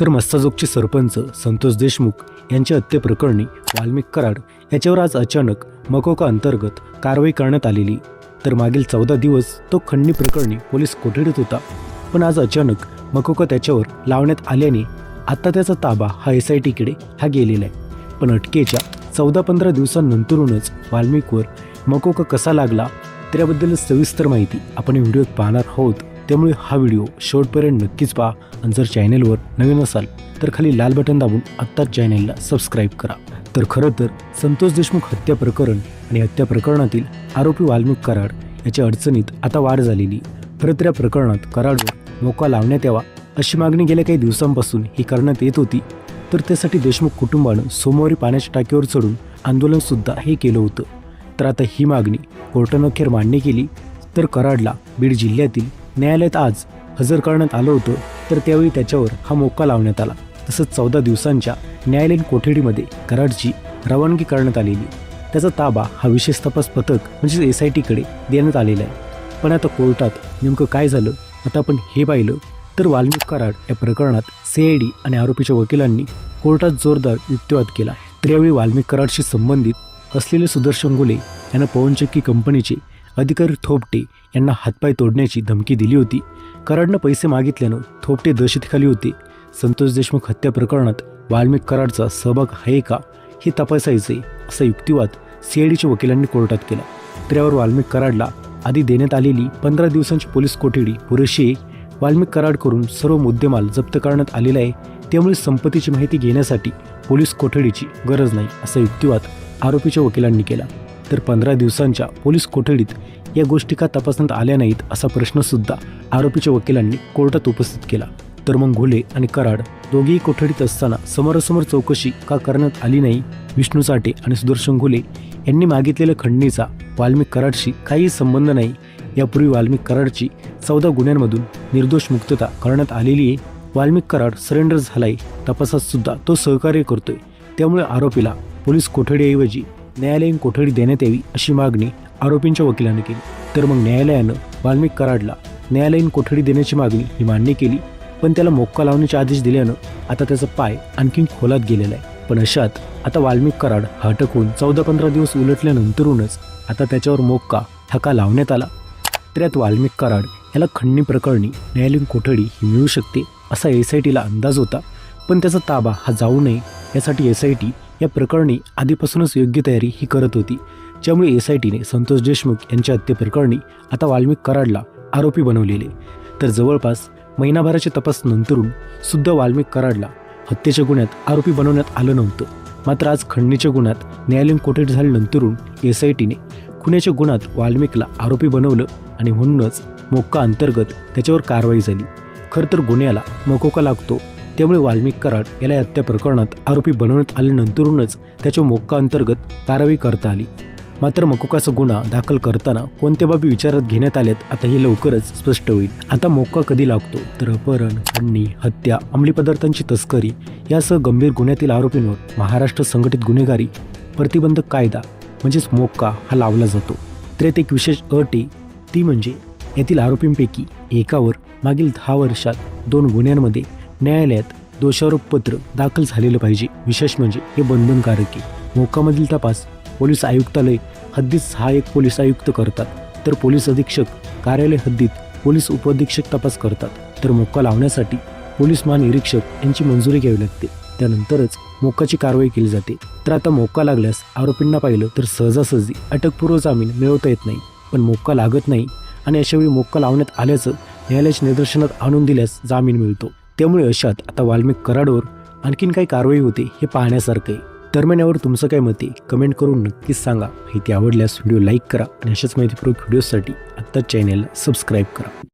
तर मस्ताजोगचे सरपंच संतोष देशमुख यांच्या हत्येप्रकरणी वाल्मिक कराड याच्यावर आज अचानक मकोका अंतर्गत कारवाई करण्यात आलेली. तर मागील चौदा दिवस तो खंडणी प्रकरणी पोलीस कोठडीत होता. पण आज अचानक मकोका त्याच्यावर लावण्यात आल्याने आता त्याचा ताबा हा एस आय टीकडे हा गेलेला आहे. पण अटकेच्या चौदा पंधरा दिवसांनंतरूनच वाल्मिकवर मकोका कसा लागला त्याबद्दल सविस्तर माहिती आपण व्हिडिओत पाहणार आहोत. त्यामुळे हा व्हिडिओ शेवटपर्यंत नक्कीच पहा आणि जर चॅनेलवर नवीन असाल तर खाली लाल बटन दाबून आत्ताच चॅनेलला सबस्क्राईब करा. तर खरं तर संतोष देशमुख हत्या प्रकरण आणि हत्या प्रकरणातील आरोपी वाल्मिक कराड याच्या अडचणीत आता वाढ झालेली. खरं तर या प्रकरणात कराडवर मोका लावण्यात यावा अशी मागणी गेल्या काही दिवसांपासून ही करण्यात येत होती. तर त्यासाठी देशमुख कुटुंबानं सोमवारी पाण्याच्या टाकीवर चढून आंदोलनसुद्धा हे केलं होतं. तर आता ही मागणी कोर्टानं अखेर मान्य केली. तर कराडला बीड जिल्ह्यातील न्यायालयात आज हजर करण्यात आलं होतं तर त्यावेळी त्याच्यावर हा मोक्का लावण्यात आला. तसंच चौदा दिवसांच्या न्यायालयीन कोठडीमध्ये कराडची रवानगी करण्यात आलेली. त्याचा ताबा हा विशेष तपास पथक म्हणजेच एस आय टीकडे देण्यात आलेला आहे. पण आता कोर्टात नेमकं काय झालं आता आपण हे पाहिलं तर वाल्मिक कराड या प्रकरणात सीआयडी आणि आरोपीच्या वकिलांनी कोर्टात जोरदार युक्तिवाद केला. तर यावेळी वाल्मिक कराडशी संबंधित असलेले सुदर्शन गुले यांना पवनचक्की कंपनीचे अधिकारी थोपटे यांना हातपाय तोडण्याची धमकी दिली होती. कराडनं पैसे मागितल्यानं थोपटे दहशतीखाली होते. संतोष देशमुख हत्या प्रकरणात वाल्मिक कराडचा सहभाग आहे का? हे तपासायचे असा युक्तिवाद सीआयडीच्या वकिलांनी कोर्टात केला. त्यावर वाल्मिक कराडला आधी देण्यात आलेली पंधरा दिवसांची पोलीस कोठडी पुरेशी आहे वाल्मिक कराडकडून सर्व मुद्देमाल जप्त करण्यात आलेला आहे. त्यामुळे संपत्तीची माहिती घेण्यासाठी पोलीस कोठडीची गरज नाही असा युक्तिवाद आरोपीच्या वकिलांनी केला. तर पंधरा दिवसांच्या पोलीस कोठडीत या गोष्टी का तपासण्यात आल्या नाहीत असा प्रश्नसुद्धा आरोपीच्या वकिलांनी कोर्टात उपस्थित केला. तर मग घुले आणि कराड दोघेही कोठडीत असताना समोरासमोर चौकशी का करण्यात आली नाही? विष्णू साठे आणि सुदर्शन घुले यांनी मागितलेल्या खंडणीचा वाल्मिक कराडशी काही संबंध नाही. यापूर्वी वाल्मिक कराडची चौदा गुन्ह्यांमधून निर्दोष मुक्तता करण्यात आलेली आहे. वाल्मिक कराड सरेंडर झालाय तपासात सुद्धा तो सहकार्य करतोय. त्यामुळे आरोपीला पोलीस कोठडीऐवजी न्यायालयीन कोठडी देण्यात यावी अशी मागणी आरोपींच्या वकिलांनी केली. तर मग न्यायालयानं वाल्मिक कराडला न्यायालयीन कोठडी देण्याची मागणी ही मान्य केली पण त्याला मोक्का लावण्याचे आदेश दिल्यानं आता त्याचा पाय आणखीन खोलात गेलेला आहे. पण अशात आता वाल्मिक कराड हा अटक होऊन चौदा पंधरा दिवस उलटल्यानंतरूनच आता त्याच्यावर मोक्का थका लावण्यात आला. त्यात वाल्मिक कराड याला खंडणी प्रकरणी न्यायालयीन कोठडी ही मिळू शकते असा एस आय टीला अंदाज होता पण त्याचा ताबा हा जाऊ नये यासाठी एस आय टी या प्रकरणी आधीपासूनच योग्य तयारी ही करत होती. ज्यामुळे एस आय टीने संतोष देशमुख यांच्या हत्येप्रकरणी आता वाल्मिक कराडला आरोपी बनवलेले. तर जवळपास महिनाभराच्या तपास नंतरून सुद्धा वाल्मिक कराडला हत्येच्या गुन्ह्यात आरोपी बनवण्यात आलं नव्हतं. मात्र आज खंडणीच्या गुन्ह्यात न्यायालयीन कोठडी झाल्यानंतरून एस आय टीने खुन्याच्या गुन्ह्यात वाल्मिकला आरोपी बनवलं आणि म्हणूनच मोक्का अंतर्गत त्याच्यावर कारवाई झाली. खरं तर गुन्ह्याला मकोका लागतो त्यामुळे वाल्मिक कराड याला हत्या प्रकरणात आरोपी बनवण्यात आल्यानंतरूनच त्याच्या मोक्का अंतर्गत कारवाई करता आली. मात्र मकोकाचा गुन्हा दाखल करताना कोणत्या बाबी विचारात घेण्यात आल्यात आता हे लवकरच स्पष्ट होईल. आता मोक्का कधी लागतो? तर अपहरण खंडणी हत्या अंमली पदार्थांची तस्करी यासह गंभीर गुन्ह्यातील आरोपींवर महाराष्ट्र संघटित गुन्हेगारी प्रतिबंधक कायदा म्हणजेच मोक्का हा लावला जातो. तर एक विशेष अट आहे ती म्हणजे यातील आरोपींपैकी एकावर मागील दहा वर्षात दोन गुन्ह्यांमध्ये न्यायालयात दोषारोप पत्र दाखल झालेलं पाहिजे. विशेष म्हणजे हे बंधनकारक आहे. मोक्कामधील तपास पोलीस आयुक्तालय हद्दीत सहाय्यक पोलीस आयुक्त करतात. तर पोलीस अधीक्षक कार्यालय हद्दीत पोलीस उपअधीक्षक तपास करतात. तर मोक्का लावण्यासाठी पोलीस महानिरीक्षक यांची मंजुरी घ्यावी लागते. त्यानंतरच मोकाची कारवाई केली जाते. तर आता मोक्का लागल्यास आरोपींना पाहिलं तर सहजासहजी अटकपूर्व जामीन मिळवता येत नाही. पण मोक्का लागत नाही आणि अशावेळी मोक्का लावण्यात आल्याचं न्यायालयाच्या निदर्शनात आणून दिल्यास जामीन मिळतो. त्यामुळे अशात आता वाल्मिक कराडवर आणखीन काही कारवाई होते हे पाहण्यासारखं आहे. दरम्यान यावर तुमचं काय मत आहे? कमेंट करून नक्कीच सांगा. माहिती आवडल्यास व्हिडिओ लाईक करा आणि अशाच माहितीपूर्वक व्हिडिओसाठी आत्ताच चॅनेलला सबस्क्राईब करा.